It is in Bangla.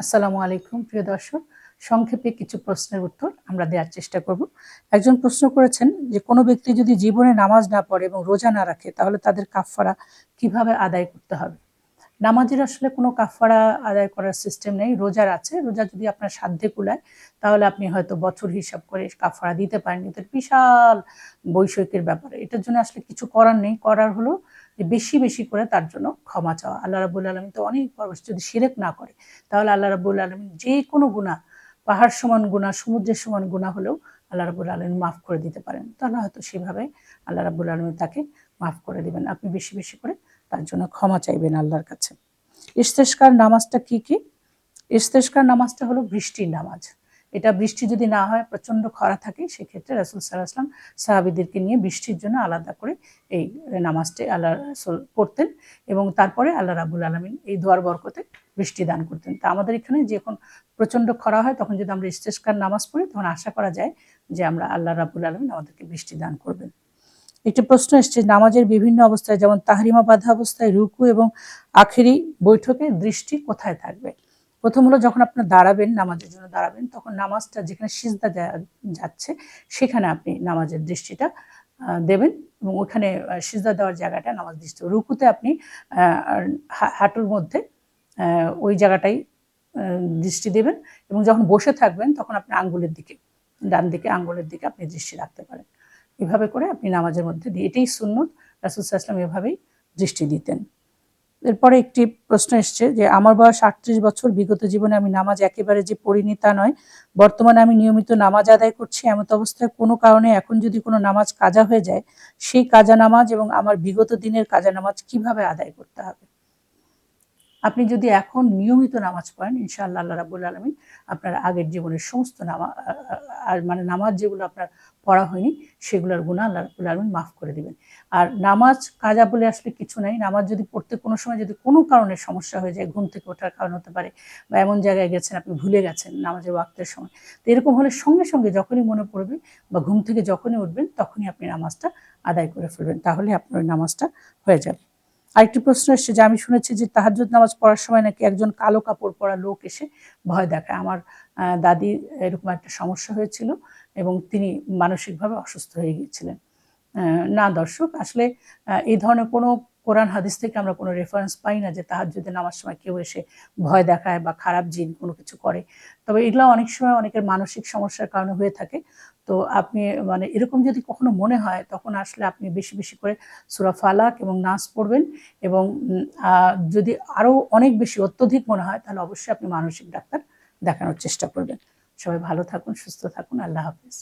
আসসালামু আলাইকুম, প্রিয় দর্শক। সংক্ষেপে কিছু প্রশ্নের উত্তর আমরা দেওয়ার চেষ্টা করব। একজন প্রশ্ন করেছেন যে, কোনো ব্যক্তি যদি জীবনে নামাজ না পড়ে এবং রোজা না রাখে, তাহলে তাদের কাফফারা কীভাবে আদায় করতে হবে? নামাজের আসলে কোনো কাফফারা আদায় করার সিস্টেম নেই। রোজার আছে। রোজা যদি আপনার সাধ্যে কুলায়, তাহলে আপনি হয়তো বছর হিসাব করে কাফফারা দিতে পারেন। এটা বিশাল বৈষয়িকের ব্যাপার। এটার জন্য আসলে কিছু করার নেই। করার হলো যে বেশি বেশি করে তার জন্য ক্ষমা চাওয়া। আল্লাহ রাবুল আলমী তো অনেক বড় যদি সিরেক না করে, তাহলে আল্লাহ রাবুল আলমী যে কোনো গুণা পাহাড় সমান গুণা সমুদ্রের সমান গুণা হলেও আল্লাহ রাবুল আলমী মাফ করে দিতে পারেন। তাহলে হয়তো সেভাবে আল্লাহ রাবুল আলমী তাকে মাফ করে দিবেন। আপনি বেশি বেশি করে তার জন্য ক্ষমা চাইবেন আল্লাহর কাছে। ইস্তেস্কার নামাজটা কি কি? ইস্তেস্কার নামাজটা হলো বৃষ্টির নামাজ। এটা বৃষ্টি যদি না হয়, প্রচণ্ড খরা থাকে, সেক্ষেত্রে রাসুল সাল্লাহাম সাহাবিদেরকে নিয়ে বৃষ্টির জন্য আলাদা করে এই নামাজটি আল্লাহ রসুল পড়তেন এবং তারপরে আল্লাহ রাবুল আলমিন এই দোয়ার বরকতে বৃষ্টি দান করতেন। তা আমাদের এখানে যখন প্রচণ্ড খরা হয়, তখন যদি আমরা ইস্তেস্কার নামাজ পড়ি, তখন আশা করা যায় যে আমরা আল্লাহ রাবুল আলমিন আমাদেরকে বৃষ্টি দান করবেন। একটি প্রশ্ন এসছে, নামাজের বিভিন্ন অবস্থায়, যেমন তাহরিমা বাধা অবস্থায়, রুকু এবং আখেরি বৈঠকে দৃষ্টি কোথায় থাকবে? প্রথম হলো যখন আপনার দাঁড়াবেন নামাজের জন্য দাঁড়াবেন, তখন নামাজটা যেখানে সিজদা যাচ্ছে, সেখানে আপনি নামাজের দৃষ্টিটা দেবেন এবং ওখানে সিজদা দেওয়ার জায়গাটা, নামাজ দৃষ্টি। রুকুতে আপনি হাঁটুর মধ্যে ওই জায়গাটাই দৃষ্টি দেবেন এবং যখন বসে থাকবেন, তখন আপনি আঙ্গুলের দিকে, ডান দিকে আঙ্গুলের দিকে আপনি দৃষ্টি রাখতে পারেন। এভাবে করে আপনি নামাজের মধ্যে দিয়ে, এটাই সুন্নত। রাসুল সাল্লাম এভাবেই দৃষ্টি দিতেন। এরপরে একটি প্রশ্ন এসছে যে, আমার বয়স আটত্রিশ বছর, বিগত জীবনে আমি নামাজ একেবারে যে পড়িনি তা নয়, বর্তমানে আমি নিয়মিত নামাজ আদায় করছি। এমত অবস্থায় কোনো কারণে এখন যদি কোনো নামাজ কাজা হয়ে যায়, সেই কাজা নামাজ এবং আমার বিগত দিনের কাজা নামাজ কীভাবে আদায় করতে হবে? আপনি যদি এখন নিয়মিত নামাজ পড়েন, ইনশাআল্লাহ, আল্লাহ রাবুল আলমী আপনার আগের জীবনের সমস্ত নামাজ আর মানে নামাজ যেগুলো আপনার পড়া হয়নি, সেগুলোর গুণা আল্লাহ রাবুল আলমী মাফ করে দিবেন। আর নামাজ কাজা বলে আসলে কিছু নাই। নামাজ যদি পড়তে কোনো সময় যদি কোনো কারণে সমস্যা হয়ে যায়, ঘুম থেকে ওঠার কারণ হতে পারে, বা এমন জায়গায় গেছেন আপনি ভুলে গেছেন নামাজের ওয়াক্তের সময়, তো এরকম হলে সঙ্গে সঙ্গে যখনই মনে পড়বে বা ঘুম থেকে যখনই উঠবেন, তখনই আপনি নামাজটা আদায় করে ফেলবেন। তাহলে আপনার নামাজটা হয়ে যাবে। আরেকটি প্রশ্ন এসছে যে, আমি শুনেছি যে তাহাজুদ নামাজ পড়ার সময় নাকি একজন কালো কাপড় পরা লোক এসে ভয় দেখায়। আমার দাদি এরকম একটা সমস্যা হয়েছিল এবং তিনি মানসিকভাবে অসুস্থ হয়ে গিয়েছিলেন। না দর্শক, আসলে এই ধরনের কোনো কোরআন হাদিস থেকে আমরা কোনো রেফারেন্স পাই না যে তাহার যদি নামার সময় কেউ এসে ভয় দেখায় বা খারাপ জিন কোনো কিছু করে। তবে এগুলো অনেক সময় অনেকের মানসিক সমস্যার কারণে হয়ে থাকে। তো আপনি মানে এরকম যদি কখনো মনে হয়, তখন আসলে আপনি বেশি বেশি করে সুরা ফালাক এবং নাচ পড়বেন এবং যদি আরও অনেক বেশি অত্যধিক মনে হয়, তাহলে অবশ্যই আপনি মানসিক ডাক্তার দেখানোর চেষ্টা করবেন। সবাই ভালো থাকুন, সুস্থ থাকুন, আল্লাহ হাফিজ।